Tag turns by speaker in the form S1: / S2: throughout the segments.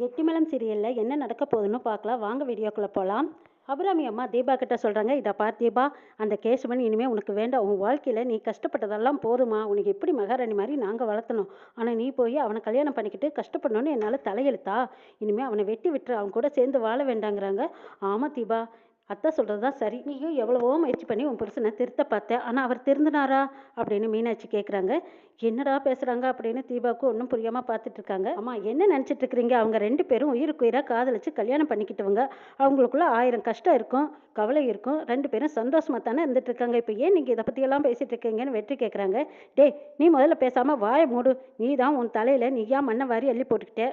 S1: கெட்டிமலம் சீரியலில் என்ன நடக்க போகுதுன்னு பார்க்கலாம். வாங்க வீடியோக்குள்ளே போகலாம் அபிராமி அம்மா தீபா கிட்ட சொல்கிறாங்க இதை பார்த்து தீபா அந்த கேசவன் இனிமேல் உனக்கு வேண்டாம். உன் வாழ்க்கையில் நீ கஷ்டப்பட்டதெல்லாம் போதுமா? உனக்கு எப்படி மகாராணி மாதிரி நாங்கள் வளர்த்தணும்? ஆனால் நீ போய் அவனை கல்யாணம் பண்ணிக்கிட்டு கஷ்டப்படணும்னு என்னால் தலையெழுத்தா? இனிமேல் அவனை வெட்டி விட்டுரு அவன் கூட சேர்ந்து வாழ வேண்டாங்கிறாங்க. ஆமாம் தீபா அத்தை சொல்கிறது தான் சரி. நீயும் எவ்வளவோ முயற்சி பண்ணி உன் புருஷனை திருத்த பார்த்த. ஆனால் அவர் திருந்தினாரா? அப்படின்னு மீனாட்சி கேட்குறாங்க என்னடா பேசுகிறாங்க அப்படின்னு தீபாவுக்கு ஒன்றும் புரியாமல் பார்த்துட்டு இருக்காங்க. அம்மா என்ன நினச்சிட்டு இருக்கிறீங்க? அவங்க ரெண்டு பேரும் உயிருக்கு உயிராக காதலிச்சு கல்யாணம் பண்ணிக்கிட்டவங்க. அவங்களுக்குள்ள ஆயிரம் கஷ்டம் இருக்கும் கவலை இருக்கும். ரெண்டு பேரும் சந்தோஷமாக தானே இருந்துட்டு இருக்காங்க. இப்போ ஏன் நீங்கள் இதை பற்றியெல்லாம் பேசிட்டு இருக்கீங்கன்னு வெற்றி கேட்குறாங்க டேய் நீ முதல்ல பேசாமல் வாயை மூடு. நீ தான் உன் தலையில் நீயா மண்ணை வாரி அள்ளி போட்டுக்கிட்டே.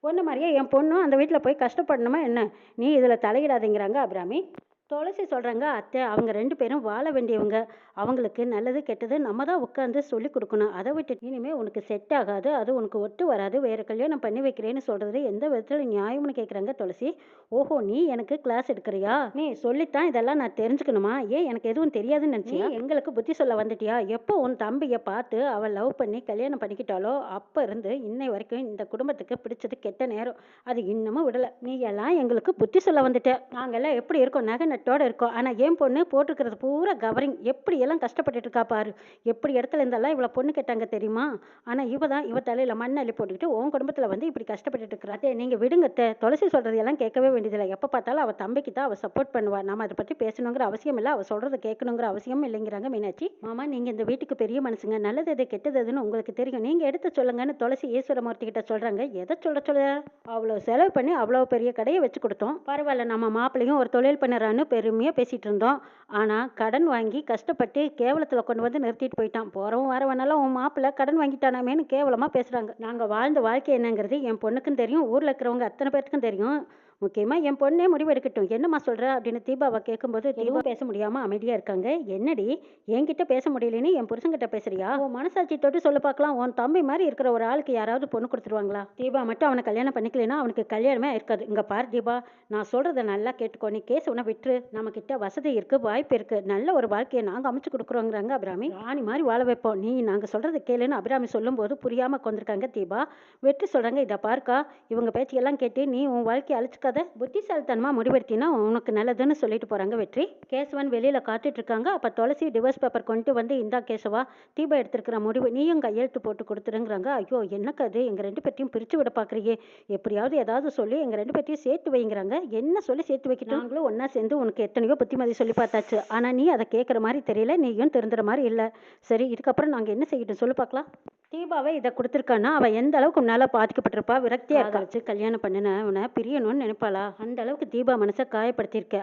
S1: பொண்ணு மாதிரியே என் பொண்ணும் அந்த வீட்டில் போய் கஷ்டப்படணுமா என்ன? நீ இதில் தலையிடாதீங்கிறாங்க அபிராமி. துளசி சொல்கிறாங்க அத்தை. அவங்க ரெண்டு பேரும் வாழ வேண்டியவங்க. அவங்களுக்கு நல்லது கெட்டது நம்ம தான் உட்காந்து சொல்லி கொடுக்கணும். அதை விட்டு இனிமேல் உனக்கு செட் ஆகாது. அது உனக்கு ஒட்டு வராது. வேறு கல்யாணம் பண்ணி வைக்கிறேன்னு சொல்கிறது எந்த விதத்தில் நியாயம்னு கேட்குறாங்க துளசி. ஓஹோ நீ எனக்கு கிளாஸ் எடுக்கிறியா? நீ சொல்லித்தான் இதெல்லாம் நான் தெரிஞ்சுக்கணுமா? ஏன் எனக்கு எதுவும் தெரியாதுன்னு நினச்சியா? எங்களுக்கு புத்தி சொல்ல வந்துட்டியா? எப்போ உன் தம்பியை பார்த்து அவள் லவ் பண்ணி கல்யாணம் பண்ணிக்கிட்டாலோ அப்போ இருந்து இன்னை வரைக்கும் இந்த குடும்பத்துக்கு பிடிச்சது கெட்ட நேரம். அது இன்னமும் விடலை. நீ எல்லாம் எங்களுக்கு புத்தி சொல்ல வந்துட்ட. நாங்கெல்லாம் எப்படி இருக்கோம்? நகை நட்டோட இருக்கோம். ஆனால் என் பொண்ணு போட்டிருக்கிறது பூரா கவரிங் எப்படி எல்லாம் கஷ்டப்பட்டுட்டு இருக்கா பாரு. எப்படி இடத்துல இருந்தெல்லாம் இவ்வளோ பொண்ணு கேட்டாங்க தெரியுமா? ஆனால் இவ தான் இவ தலையில் மண் அள்ளி போட்டுக்கிட்டு உன் குடும்பத்தில் வந்து இப்படி கஷ்டப்பட்டுட்டு இருக்கிறா. அதே நீங்கள் விடுங்க துளசி சொல்கிறது எல்லாம் கேட்கவே வேண்டியதில்லை. எப்போ பார்த்தாலும் அவள் தம்பிக்கு தான் அவள் சப்போர்ட் பண்ணுவாள் நம்ம அதை பற்றி பேசணுங்கிற அவசியம் இல்லை. அவள் சொல்கிறத கேட்கணுங்கிற அவசியம் இல்லைங்கிறாங்க மீனாட்சி. மாமா நீங்கள் இந்த வீட்டுக்கு பெரிய மனுஷங்க நல்லது எது கெட்டது எதுன்னு உங்களுக்கு தெரியும். நீங்கள் எடுத்து சொல்லுங்கன்னு துளசி ஈஸ்வரமூர்த்தி கிட்ட சொல்கிறாங்க எதை சொல்ல சொல்ல? அவ்வளோ செலவு பண்ணி அவ்வளோ பெரிய கடையை வச்சு கொடுத்தோம். பரவாயில்ல நம்ம மாப்பிள்ளையும் ஒரு தொழில் பண்ணுறான்னு பெருமையாக பேசிகிட்டு இருந்தோம். ஆனால் கடன் வாங்கி கஷ்டப்பட்டு கேவலத்தில் கொண்டு வந்து நிறுத்திட்டு போயிட்டான். போகிறவன் வரவனாலும் உன் மாப்பிள்ளை கடன் வாங்கிட்டானாமேன்னு கேவலமாக பேசுகிறாங்க நாங்கள் வாழ்ந்த வாழ்க்கை என்னங்கிறது என் பொண்ணுக்கும் தெரியும் ஊரில் இருக்கிறவங்க அத்தனை பேர்த்துக்கும் தெரியும். முக்கியமாக என் பொண்ணே முடிவு எடுக்கட்டும் என்னம்மா சொல்கிற அப்படின்னு தீபாவை கேட்கும்போது தீபா பேச முடியாமல் அமைதியாக இருக்காங்க. என்னடி? என்கிட்ட பேச முடியலன்னு என் புருஷன்கிட்ட பேசுறியா? உன் மனசாட்சி தொட்டு சொல்லு பார்க்கலாம் உன் தம்பி மாதிரி இருக்கிற ஒரு ஆளுக்கு யாராவது பொண்ணு கொடுத்துருவாங்களா? தீபா மட்டும் அவனை கல்யாணம் பண்ணிக்கலைன்னா அவனுக்கு கல்யாணமே இருக்காது இங்கே பார் தீபா நான் சொல்கிறத நல்லா கேட்டுக்கோ. நீ கேஸ் உன விட்டுரு. நம்மக்கிட்ட வசதி இருக்குது வாய்ப்பு இருக்குது நல்ல ஒரு வாழ்க்கையை நாங்கள் அமைச்சு கொடுக்குறோங்கிறாங்க அபிராமி. ராணி மாதிரி வாழ வைப்போம். நீ நாங்கள் சொல்கிறத கேளுன்னு அபிராமி சொல்லும்போது புரியாமல் கொண்டிருக்காங்க தீபா. வெற்றி சொல்கிறாங்க இதை பார்க்கா இவங்க பேச்சையெல்லாம் கேட்டு நீ உன் வாழ்க்கையை அழிச்சுக்காத புத்திசாலித்தனமாக முடிவெடுத்தினா உனக்கு நல்லதுன்னு சொல்லிட்டு போகிறாங்க வெற்றி. கேசவன் வெளியில் காத்துட்டு இருக்காங்க அப்போ துளசி டிவோர்ஸ் பேப்பர் கொண்டு வந்து இந்தா கேசவா தீபா எடுத்துருக்கிற முடிவு நீயும் கையெழுத்து போட்டு கொடுத்துருங்கிறாங்க. ஐயோ என்னக்கு அது எங்கள் ரெண்டு பேர்த்தையும் பிரித்து விட பார்க்குறியே எப்படியாவது ஏதாவது சொல்லி எங்கள் ரெண்டு பேர்த்தையும் சேர்த்து வைங்கிறாங்க. என்ன சொல்லி சேர்த்து வைக்கிறாங்களோ நாங்களும் ஒன்றா சேர்ந்து உனக்கு எத்தனையோ புத்திமதி சொல்லி பார்த்தாச்சு. ஆனால் நீ அதை கேட்குற மாதிரி தெரியல. நீயும் திருந்துற மாதிரி இல்லை. சரி இதுக்கப்புறம் நாங்கள் என்ன செய்யட்டும்? சொல்லி பார்க்கலாம். தீபாவை இதை கொடுத்துருக்கான்னா அவள் எந்த அளவுக்கு முன்னால் பாதிக்கப்பட்டிருப்பா? விரக்தியாக வச்சு கல்யாணம் பண்ணின அவனை பிரியணும்னு நினைப்பாளா? அந்த அளவுக்கு தீபா மனசை காயப்படுத்தியிருக்க.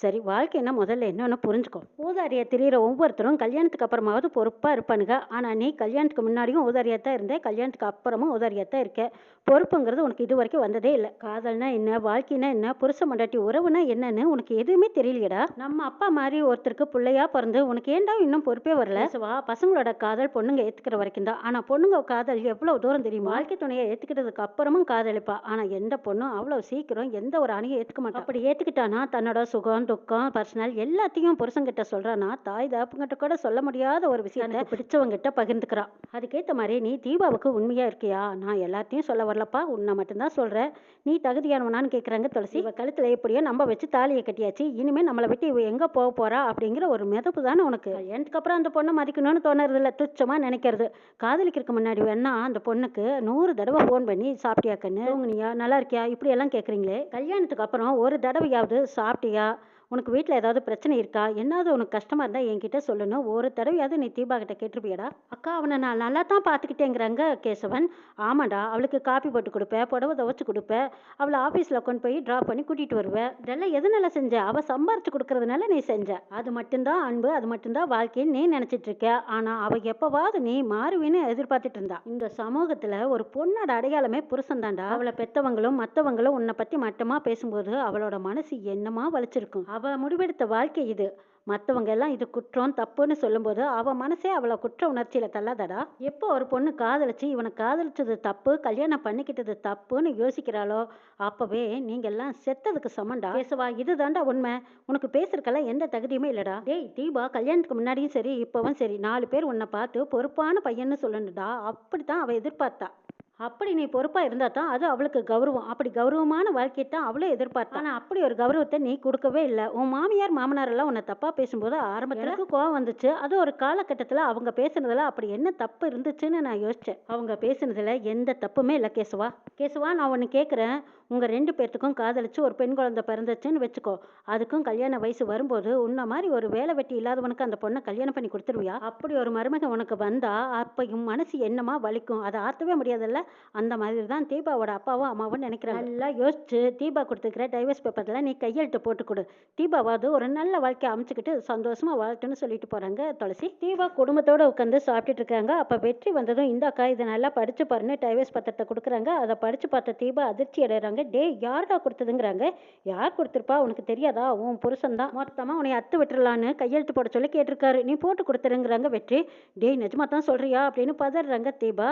S1: சரி வாழ்க்கைன்னா முதல்ல என்னன்னு புரிஞ்சுக்கோ. ஊதாரியை திரியிற ஒவ்வொருத்தரும் கல்யாணத்துக்கு அப்புறமாவது பொறுப்பாக இருப்பானுங்க. ஆனால் நீ கல்யாணத்துக்கு முன்னாடியும் ஊதாரியாக தான் இருந்த கல்யாணத்துக்கு அப்புறமும் ஊதாரியாக தான் இருக்க. பொறுப்புங்கிறது உனக்கு இது வரைக்கும் வந்ததே இல்லை. காதல்னா என்ன வாழ்க்கைனா என்ன புருஷ மண்டாட்டி உறவுனா என்னன்னு உனக்கு எதுவுமே தெரியலையடா நம்ம அப்பா மாதிரி ஒருத்தருக்கு பிள்ளையா பிறந்து உனக்கு ஏன்டா இன்னும் பொறுப்பே வரல? வா பசங்களோட காதல் பொண்ணுங்க ஏத்துக்கிற வரைக்கும் தான். ஆனா பொண்ணுங்க காதல் எவ்வளவு தூரம் தெரியுமா? வாழ்க்கை துணையை ஏத்துக்கிட்டதுக்கு அப்புறமும் காதலிப்பா. ஆனா எந்த பொண்ணும் அவ்வளவு சீக்கிரம் எந்த ஒரு அணியை ஏத்துக்க மாட்டா. அப்படி ஏத்துக்கிட்டானா தன்னோட சுகம்? துக்கம் பர்சனல் எல்லாத்தையும் புருஷங்கிட்ட சொல்றானா தாய் தாப்புங்கிட்ட கூட சொல்ல முடியாத ஒரு விஷயத்தை பிடிச்சவங்கிட்ட பகிர்ந்துக்கிறான் அதுக்கேத்த மாதிரி நீ தீபாவுக்கு உண்மையா இருக்கியா? நான் எல்லாத்தையும் சொல்ல வரலப்பா. உன்னை மட்டும்தான் சொல்றேன். நீ தகுதியானவனான்னு கேட்குறாங்க துளசி. இவ கழுத்துல எப்படியோ நம்ம வச்சு தாலியை கட்டியாச்சு. இனிமே நம்மளை விட்டு இவ எங்க போக போறா? அப்படிங்கிற ஒரு மிதப்பு தானே உனக்கு. கல்யாணத்துக்கு அப்புறம் அந்த பொண்ணை மதிக்கணும்னு தோணுறது இல்லை துச்சமா நினைக்கிறது. காதலிக்கிறதுக்கு முன்னாடி வேணா அந்த பொண்ணுக்கு நூறு தடவை ஃபோன் பண்ணி சாப்பிட்டியா கண்ணு? தூங்குனியா? நல்லா இருக்கியா? இப்படி எல்லாம் கேட்குறீங்களே கல்யாணத்துக்கு அப்புறம் ஒரு தடவையாவது சாப்பிட்டியா? உனக்கு வீட்டில் ஏதாவது பிரச்சனை இருக்கா? என்னாவது உனக்கு கஷ்டமாக இருந்தால் என்கிட்ட சொல்லணும் ஒரு தடவையாவது நீ தீபா கிட்ட கேட்டிருப்பியடா. அக்கா அவனை நான் நல்லா தான் பார்த்துக்கிட்டேங்கிறாங்க கேசவன். ஆமாடா அவளுக்கு காப்பி போட்டு கொடுப்பேன் புடவை துவச்சி கொடுப்பேன் அவளை ஆஃபீஸில் கொண்டு போய் ட்ராப் பண்ணி கூட்டிகிட்டு வருவேன் இதெல்லாம் எதனால செஞ்ச? அவள் சம்பாரிச்சு கொடுக்கறதுனால நீ செஞ்ச. அது மட்டும்தான் அன்பு அது மட்டும்தான் வாழ்க்கைன்னு நீ நினச்சிட்டு இருக்க ஆனால் அவள் எப்போவாவது நீ மாறுவின்னு எதிர்பார்த்துட்டு இருந்தா. இந்த சமூகத்தில் ஒரு பொண்ணோட அடையாளமே புருஷன் தான்டா அவளை பெற்றவங்களும் மற்றவங்களும் உன்னை பற்றி மட்டமாக பேசும்போது அவளோட மனசு என்னமா வலிச்சிருக்கும்? அவ அவள் முடிவெடுத்த வாழ்க்கை இது. மற்றவங்க எல்லாம் இது குற்றம் தப்புன்னு சொல்லும்போது அவள் மனசே அவளை குற்ற உணர்ச்சியில் தள்ளாதடா. எப்போ ஒரு பொண்ணு காதலிச்சு இவனை காதலிச்சது தப்பு கல்யாணம் பண்ணிக்கிட்டது தப்புன்னு யோசிக்கிறாளோ அப்பவே நீங்கெல்லாம் செத்ததுக்கு சமண்டா பேசுவா இதுதான்டா உண்மை. உனக்கு பேசுறதுக்கெல்லாம் எந்த தகுதியுமே இல்லடா. டேய் தீபா கல்யாணத்துக்கு முன்னாடியும் சரி இப்போவும் சரி. நாலு பேர் உன்னை பார்த்து பொறுப்பான பையன்னு சொல்லணுடா அப்படித்தான் அவள் எதிர்பார்த்தா. அப்படி நீ பொறுப்பாக இருந்தால் தான் அது அவளுக்கு கௌரவம். அப்படி கௌரவமான வாழ்க்கையை தான் அவளும் எதிர்பார்த்தா. ஆனால் அப்படி ஒரு கௌரவத்தை நீ கொடுக்கவே இல்லை. உன் மாமியார் மாமனார் எல்லாம் உன்னை தப்பாக பேசும்போது ஆரம்பத்தில் எனக்கு? கோவம் வந்துச்சு. அது ஒரு காலகட்டத்தில் அவங்க பேசுனதுல அப்படி என்ன தப்பு இருந்துச்சுன்னு நான் யோசித்தேன் அவங்க பேசுனதுல எந்த தப்புமே இல்லை கேசுவா. கேசுவா நான் ஒன்று கேட்குறேன் உங்கள் ரெண்டு பேர்த்துக்கும் காதலிச்சு ஒரு பெண் குழந்தை பிறந்துச்சுன்னு வச்சுக்கோ. அதுக்கும் கல்யாண வயசு வரும்போது உன்ன மாதிரி ஒரு வேலை வெட்டி இல்லாதவனுக்கு அந்த பொண்ணை கல்யாணம் பண்ணி கொடுத்துருவியா? அப்படி ஒரு மருமகன் உனக்கு வந்தா அப்போ உன் மனசு என்னமா வலிக்கும்? அதை ஆற்றவே முடியாதுல்ல? அந்த மாதிரி தான் தீபாவோட அப்பாவும் அம்மாவும் நினைக்கிறாங்க. நல்லா யோசிச்சு தீபா கொடுத்துக்கிற டைவர்ஸ் பேப்பரில் நீ கையெழுத்து போட்டு கொடு. தீபாவாவது ஒரு நல்ல வாழ்க்கை அமைச்சுக்கிட்டு சந்தோஷமா வாழட்டும்னு சொல்லிட்டு போறாங்க துளசி. தீபா குடும்பத்தோட உட்காந்து சாப்பிட்டுட்டு இருக்காங்க. அப்ப வெற்றி வந்ததும் இந்த அக்கா இதை நல்லா படிச்சு பாருன்னு டைவர்ஸ் பத்திரத்தை கொடுக்குறாங்க. அதை படிச்சு பார்த்த தீபா அதிர்ச்சி அடைறாங்க டே யாரா கொடுத்ததுங்கிறாங்க? யார் கொடுத்துருப்பா? உனக்கு தெரியாதா? உன் புருஷன் தான். மொத்தமா உன்னை அத்து விட்டுறலான்னு கையெழுத்து போட சொல்லி கேட்டிருக்காரு. நீ போட்டு கொடுத்துருங்கிறாங்க வெற்றி. டேய் நிஜமா தான் சொல்றியா? அப்படின்னு பதறாங்க தீபா.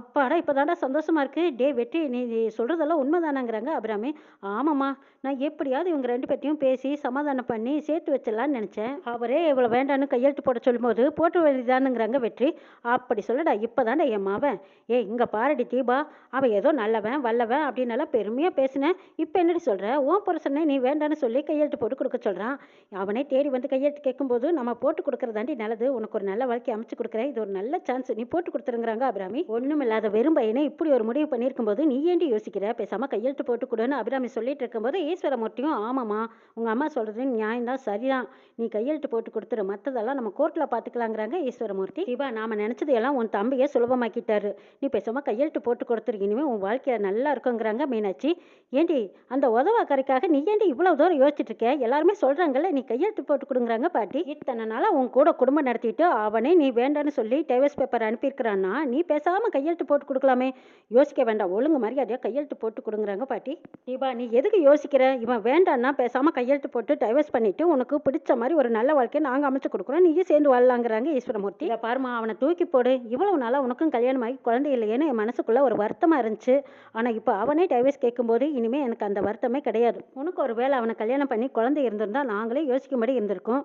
S1: அப்பாடா இப்போதாண்டா சந்தோஷமா இருக்கு. டே வெற்றி நீ சொல்கிறதெல்லாம் சொல்றதெல்லாம் உண்மைதானாங்கிறாங்க அபிராமி. ஆமாம்மா. நான் எப்படியாவது இவங்க ரெண்டு பேர்ட்டையும் பேசி சமாதானம் பண்ணி சேர்த்து வச்சிடலான்னு நினச்சேன். அவரே இவ்வளோ வேண்டான்னு கையெழுத்து போட சொல்லும்போது போட்டு வேண்டியதானுங்கிறாங்க வெற்றி. அப்படி சொல்லடா இப்போதாண்டா என் மாவன். ஏ இங்கே பாரடி தீபா. அவன் ஏதோ நல்லவன் வல்லவன் அப்படின்னு பெருமையாக பேசினேன் இப்போ என்னடி சொல்கிற ஓ புருஷனை நீ வேண்டான்னு சொல்லி கையெழுத்து போட்டு கொடுக்க சொல்கிறான் அவனே தேடி வந்து கையெழுத்து கேட்கும்போது நம்ம போட்டு கொடுக்குறதாண்டி நல்லது. உனக்கு ஒரு நல்ல வாழ்க்கை அமைச்சு கொடுக்குறேன். இது ஒரு நல்ல சான்ஸ் நீ போட்டு கொடுத்துருங்கிறாங்க அபிராமி. ஒன்றும் இல்லாத வெறும் பையனை இப்படி ஒரு முடிவு பண்ணியிருக்கும்போது நீ ஏண்டி யோசிக்கிற? பேசாமல் கையெழுத்து போட்டு கொடுன்னு அபிராமி சொல்லிட்டு இருக்கும்போது ஈஸ்வரமூர்த்தியும் ஆமாம்மா உங்கள் அம்மா சொல்கிறது நியாயம்தான் சரிதான். நீ கையெழுத்து போட்டு கொடுத்துரு. மற்றதெல்லாம் நம்ம கோர்ட்டில் பார்த்துக்கலாங்கிறாங்க ஈஸ்வரமூர்த்தி. சிவா நாம நினச்சது எல்லாம் உன் தம்பியை சுலபமாக்கிட்டாரு. நீ பேசாமல் கையெழுத்து போட்டு கொடுத்துரு. இனிமேல் உன் வாழ்க்கையில் நல்லா இருக்குங்கிறாங்க மீனாட்சி. ஏண்டி அந்த உதவாக்கரைக்காக நீ ஏண்டி இவ்வளோ தூரம் யோசிச்சுட்டு இருக்க? எல்லாருமே சொல்கிறாங்கல்ல நீ கையெழுத்து போட்டு கொடுங்குறாங்க பாட்டி. இத்தனை நாளாக உன் கூட குடும்பம் நடத்திட்டு அவனே நீ வேண்டான்னு சொல்லி டைவர்ஸ் பேப்பர் அனுப்பியிருக்கிறான்னா நீ பேசாமல் கையெழுத்து போட்டு கொடுக்கலாமே. யோசிக்க வேண்டாம். ஒழுங்கு மரியாதையாக கையெழுத்து போட்டு கொடுங்குறாங்க பாட்டி. தீபா நீ எதுக்கு யோசிக்கிற? இவன் வேண்டான்னா பேசாமல் கையெழுத்து போட்டு டைவர்ஸ் பண்ணிவிட்டு உனக்கு பிடிச்ச மாதிரி ஒரு நல்ல வாழ்க்கையை நாங்கள் அமைச்சு கொடுக்குறோம். நீயும் சேர்ந்து வாழலாங்கிறாங்க ஈஸ்வரமூர்த்தி. இல்லை பாருமா அவனை தூக்கி போடு. இவ்வளவு நாளாக உனக்கும் கல்யாணம் ஆகி குழந்தை இல்லையேன்னு என் மனசுக்குள்ளே ஒரு வருத்தமாக இருந்துச்சு. ஆனால் இப்போ அவனே டைவர்ஸ் கேட்கும்போது இனிமேல் எனக்கு அந்த வருத்தமே கிடையாது. உனக்கு ஒரு வேளை அவனை கல்யாணம் பண்ணி குழந்தை இருந்திருந்தா நாங்களே யோசிக்கும்படி இருந்திருக்கோம்.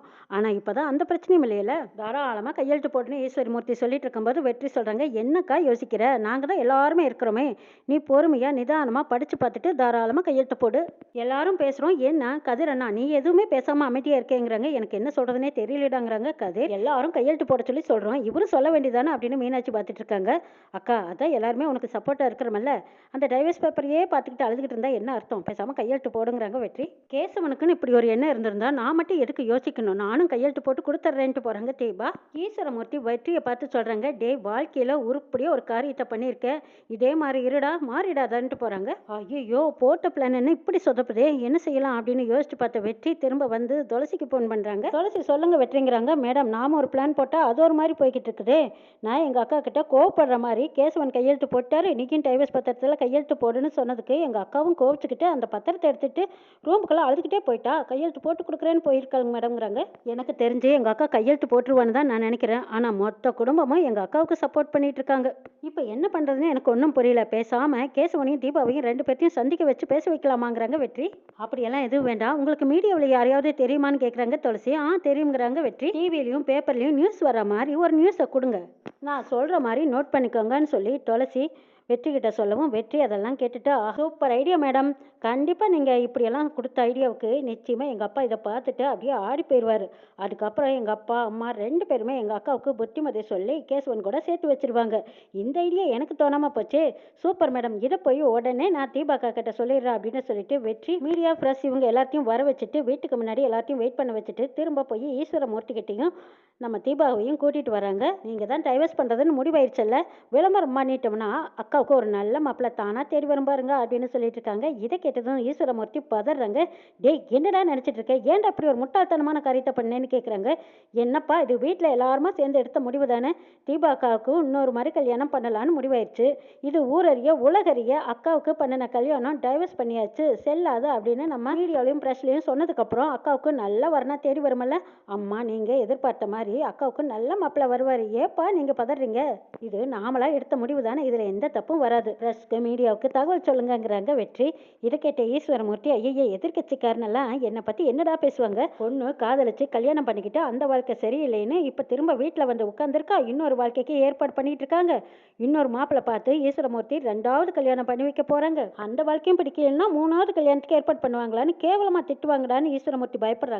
S1: இப்போ தான் அந்த பிரச்சனையும் இல்லையில. தாராளமாக கையெழுத்து போட்டுன்னு ஈஸ்வரமூர்த்தி சொல்லிட்டு இருக்கும்போது வெற்றி சொல்கிறாங்க என்னக்கா யோசிக்கிற? நாங்கள் தான் எல்லாருமே இருக்கிறோமே. நீ பொறுமையாக நிதானமாக படித்து பார்த்துட்டு தாராளமாக கையெழுத்து போடு. எல்லாரும் பேசுகிறோம் என்ன கதிர் அண்ணா நீ எதுவுமே பேசாமல் அமைதியாக இருக்கேங்கிறாங்க. எனக்கு என்ன சொல்கிறதுனே தெரியலடாங்கிறாங்க கதிர். எல்லாரும் கையெழுத்து போட சொல்லி சொல்கிறோம் இவரும் சொல்ல வேண்டியதானே அப்படின்னு மீனாட்சி பார்த்துட்டு இருக்காங்க. அக்கா அதான் எல்லாருமே உனக்கு சப்போர்ட்டாக இருக்கிறமல்ல. அந்த டைவர்ஸ் பேப்பரையே பார்த்துக்கிட்டு அழுதுகிட்டு இருந்தால் என்ன அர்த்தம்? பேசாமல் கையெழுத்து போடுங்கிறாங்க வெற்றி. கேசவனுக்குன்னு இப்படி ஒரு எண்ணம் இருந்திருந்தா நான் மட்டும் எதுக்கு யோசிக்கணும்? நானும் கையெழுத்து போட்டு கொடுத்துட்றேன்ட்டு போகிறாங்க தீபா. ஈஸ்வரமூர்த்தி வெற்றியை பார்த்து சொல்கிறாங்க டே வாழ்க்கையில் உருப்படியாக ஒரு காரியத்தை பண்ணியிருக்கேன் இதே மாதிரி இருடா மாறிடாதான்ட்டு போகிறாங்க ஐயோ போட்ட பிளான் என்ன இப்படி சொதப்புதே? என்ன செய்யலாம் அப்படின்னு யோசிச்சு பார்த்த வெற்றி திரும்ப வந்து துளசிக்கு ஃபோன் பண்ணுறாங்க துளசி சொல்லுங்க வெற்றிங்கிறாங்க. மேடம் நாம ஒரு பிளான் போட்டால் அது ஒரு மாதிரி போய்கிட்டு இருக்குதே. நான் எங்கள் அக்கா கிட்ட கோவப்படுற மாதிரி கேசவன் கையெழுத்து போட்டார். இன்னைக்கும் டைவர்ஸ் பத்திரத்தில் கையெழுத்து போடுன்னு சொன்னதுக்கு எங்கள் அக்காவும் கோவிச்சுக்கிட்டு அந்த பத்திரத்தை எடுத்துட்டு ரூமுக்குள்ளே அழுதுகிட்டே போயிட்டா. கையெழுத்து போட்டு கொடுக்குறேன்னு போயிருக்காங்க மேடம்ங்கிறாங்க. எனக்கு தெரிஞ்சு எங்கள் அக்கா கையெழுத்து போட்டுருவான்னு தான் நான் நினைக்கிறேன். ஆனால் மொத்த குடும்பமும் எங்கள் அக்காவுக்கு சப்போர்ட் பண்ணிட்டு இருக்காங்க. இப்போ என்ன பண்ணுறதுன்னு எனக்கு ஒன்றும் புரியல. பேசாம கேசவனையும் தீபாவையும் ரெண்டு பேர்த்தையும் சந்திக்க வச்சு பேச வைக்கலாமாங்கிறாங்க வெற்றி. அப்படியெல்லாம் எதுவும் வேண்டாம். உங்களுக்கு மீடியாவில் யாரையாவது தெரியுமான்னு கேட்குறாங்க துளசி. ஆ தெரியுங்கிறாங்க வெற்றி. டிவிலையும் பேப்பர்லையும் நியூஸ் வர மாதிரி ஒரு நியூஸை கொடுங்க. நான் சொல்கிற மாதிரி நோட் பண்ணிக்கோங்கன்னு சொல்லி துளசி வெற்றி கிட்ட சொல்லவும் வெற்றி அதெல்லாம் கேட்டுட்டு சூப்பர் ஐடியா மேடம். கண்டிப்பாக நீங்கள் இப்படியெல்லாம் கொடுத்த ஐடியாவுக்கு நிச்சயமாக எங்கள் அப்பா இதை பார்த்துட்டு அப்படியே ஆடி போயிடுவார் அதுக்கப்புறம் எங்கள் அப்பா அம்மா ரெண்டு பேருமே எங்கள் அக்காவுக்கு புத்திமதி சொல்லி கேசவன் கூட சேர்த்து வச்சிருவாங்க. இந்த ஐடியா எனக்கு தோணாமல் போச்சு. சூப்பர் மேடம் இதை போய் உடனே நான் தீபாக்கா கிட்ட சொல்லிடுறேன் அப்படின்னு சொல்லிட்டு வெற்றி மீடியா ஃப்ரெஷ் இவங்க எல்லாத்தையும் வர வச்சுட்டு வீட்டுக்கு முன்னாடி எல்லாத்தையும் வெயிட் பண்ண வச்சுட்டு திரும்ப போய் ஈஸ்வரமூர்த்தி கிட்டேயும் நம்ம தீபாவையும் கூட்டிகிட்டு வராங்க. நீங்கள் தான் டைவர்ஸ் பண்ணுறதுன்னு முடிவாயிடுச்சல்ல விளம்பரம் பண்ணிட்டோம்னா அக்காவுக்கு ஒரு நல்ல மாப்பிள்ளை தானாக தேடி வரும் பாருங்க அப்படின்னு சொல்லிட்டு இருக்காங்க. இதை கேட்டதும் ஈஸ்வரமூர்த்தி பதறாங்க. டேய் என்னடா நினச்சிட்டு இருக்க? ஏன்டா அப்படி ஒரு முட்டாள்தனமான காரியத்தை பண்ணேன்னு கேட்குறாங்க என்னப்பா இது வீட்டில் எல்லாருமா சேர்ந்து எடுத்த முடிவு தானே? தீபா அக்காவுக்கு இன்னொரு மாதிரி கல்யாணம் பண்ணலான்னு முடிவாயிருச்சு இது ஊரறிய உலகறிய அக்காவுக்கு பண்ணின கல்யாணம் டைவர்ஸ் பண்ணியாச்சு. செல்லாது அப்படின்னு நம்ம வீடியோலையும் ப்ரெஷ்லையும் சொன்னதுக்கப்புறம் அக்காவுக்கு நல்ல வரனா தேடி வருமல்ல அம்மா நீங்கள் எதிர்பார்த்த மாதிரி அக்காவுக்கு நல்ல மாப்பிள்ளை வருவார். ஏப்பா நீங்கள் பதறீங்க? இது நாமளாக எடுத்த முடிவு தானே. இதில் எந்த தப்பு தப்பும் வராது. பிரஸ்க்கு மீடியாவுக்கு தகவல் சொல்லுங்கங்கிறாங்க வெற்றி. இதை கேட்ட ஈஸ்வரமூர்த்தி ஐயையே எதிர்கட்சிக்காரனெல்லாம் என்னை பற்றி என்னடா பேசுவாங்க? பொண்ணு காதலிச்சு கல்யாணம் பண்ணிக்கிட்டு அந்த வாழ்க்கை சரியில்லைன்னு இப்போ திரும்ப வீட்டில் வந்து உட்காந்துருக்கா இன்னொரு வாழ்க்கைக்கு ஏற்பாடு பண்ணிட்டு இருக்காங்க இன்னொரு மாப்பிள்ளை பார்த்து ஈஸ்வரமூர்த்தி ரெண்டாவது கல்யாணம் பண்ணி வைக்க போகிறாங்க அந்த வாழ்க்கையும் பிடிக்கலன்னா மூணாவது கல்யாணத்துக்கு ஏற்பாடு பண்ணுவாங்களான்னு கேவலமாக திட்டுவாங்கடான்னு ஈஸ்வரமூர்த்தி பயப்படுறாங்க.